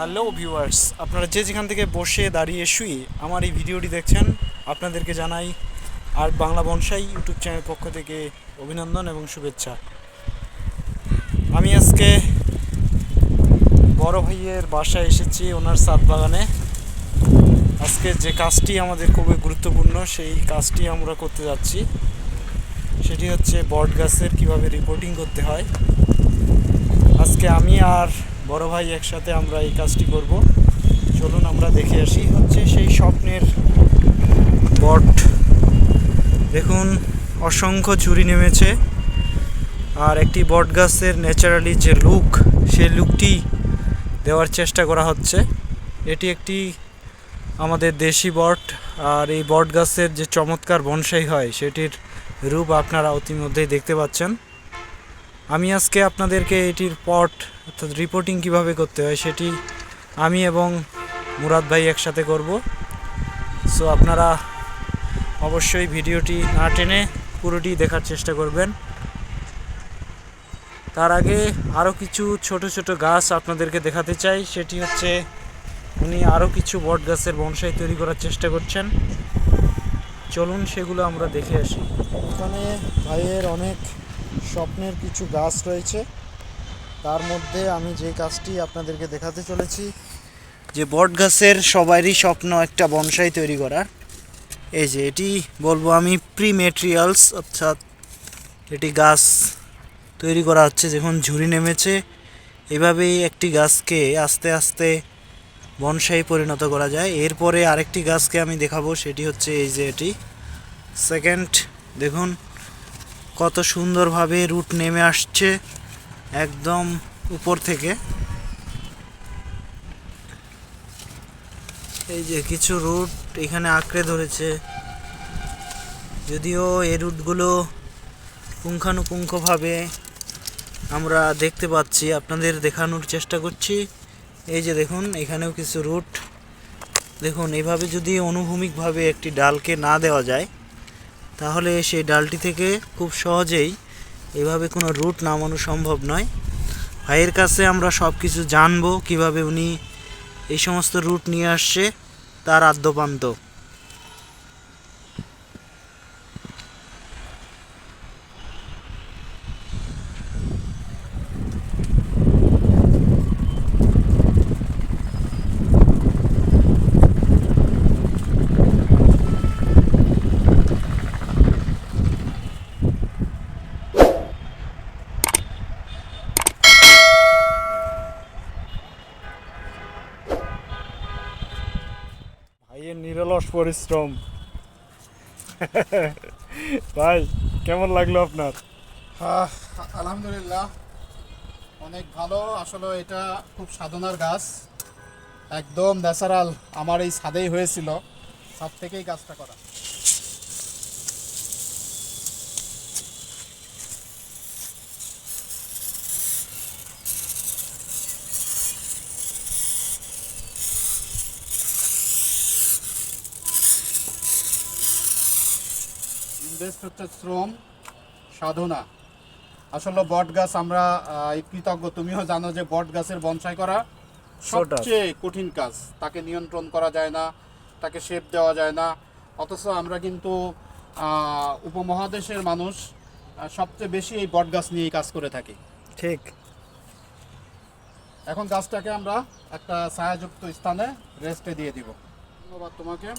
Hello viewers, আপনারা যে যেখান থেকে বসে দাঁড়িয়ে শুয়ে আমার এই ভিডিওটি দেখছেন, আপনাদেরকে জানাই আর বাংলা বনসাই ইউটিউব চ্যানেল পক্ষ থেকে অভিনন্দন এবং শুভেচ্ছা। আমি আজকে বড় ভাইয়ের বাসায় এসেছি ওনার সাত বাগানে। আজকে যে কাজটি আমাদের খুবই গুরুত্বপূর্ণ, সেই কাজটি আমরা করতে যাচ্ছি। সেটি হচ্ছে বট গাছের কীভাবে রিপোর্টিং করতে হয়। আজকে আমি আর বড় ভাই একসাথে আমরা এই কাজটি করব। চলুন আমরা দেখে আসি হচ্ছে সেই স্বপ্নের বট। দেখুন, অসংখ্য চুরি নেমেছে আর একটি বট গাছের ন্যাচারালি যে লুক, সেই লুকটি দেওয়ার চেষ্টা করা হচ্ছে। এটি একটি আমাদের দেশি বট আর এই বট গাছের যে চমৎকার বনসাই হয়, সেটির রূপ আপনারা অতিমধ্যেই দেখতে পাচ্ছেন। আমি আজকে আপনাদেরকে এটির পট অর্থাৎ রিপোর্টিং কীভাবে করতে হয় সেটি আমি এবং মুরাদ ভাই একসাথে করব। সো আপনারা অবশ্যই ভিডিওটি না টেনে পুরোটি দেখার চেষ্টা করবেন। তার আগে আরও কিছু ছোট ছোট গাছ আপনাদেরকে দেখাতে চাই। সেটি হচ্ছে উনি আরও কিছু বট গাছের বনসাই তৈরি করার চেষ্টা করছেন। চলুন সেগুলো আমরা দেখে আসি। এখানে ভাইয়ের অনেক স্বপ্নের কিছু গাছ রয়েছে। তার মধ্যে আমি যে গাছটি আপনাদেরকে দেখাতে চলেছি, যে বট গাছের সবারই স্বপ্ন একটা বনসাই তৈরি করার। এই যে এটি বলব আমি প্রি মেটেরিয়ালস অর্থাৎ এটি গাছ তৈরি করা হচ্ছে যখন ঝুড়ি নেমেছে, এভাবেই একটি গাছকে আস্তে আস্তে বনসাই পরিণত করা যায়। এরপরে আরেকটি গাছকে আমি দেখাবো, সেটি হচ্ছে এই যে এটি। সেকেন্ড, দেখুন কত সুন্দরভাবে রুট নেমে আসছে একদম উপর থেকে। এই যে কিছু রুট এখানে আঁকড়ে ধরেছে। যদিও এই রুটগুলো পুঙ্খানুপুঙ্খভাবে আমরা দেখতে পাচ্ছি, আপনাদের দেখানোর চেষ্টা করছি। এই যে দেখুন, এখানেও কিছু রুট। দেখুন, এভাবে যদি অনুভূমিকভাবে একটি ডালকে না দেওয়া যায় তাহলে সেই ডালটি থেকে খুব সহজেই এভাবে কোনো রুট নামানো সম্ভব নয়। ভাইয়ের কাছে আমরা সব কিছু জানব কীভাবে উনি এই সমস্ত রুট নিয়ে আসছে, তার আদ্যপান্ত ভাইয়ের নিরলস পরিশ্রম। ভাই, কেমন লাগল আপনার? আলহামদুলিল্লাহ, অনেক ভালো। আসলে এটা খুব সাধনার গাছ। একদম ন্যাচারাল। আমার এই ছাদেই হয়েছিল। ছাদ থেকেই গাছটা করা। ইনভেস্ট হচ্ছে শ্রম সাধনা। আসলে বট গাছ আমরা কৃতজ্ঞ তুমিও জানো যে বট গাছের বনসাই করা সবচেয়ে কঠিন কাজ। তাকে নিয়ন্ত্রণ করা যায় না তাকে শেপ দেওয়া যায় না। অথচ আমরা কিন্তু আহ, উপমহাদেশের মানুষ সবচেয়ে বেশি এই বট গাছ নিয়েই কাজ করে থাকি। ঠিক। এখন গাছটাকে আমরা একটা ছায়াযুক্ত স্থানে রেস্টে দিয়ে দিব। ধন্যবাদ তোমাকে।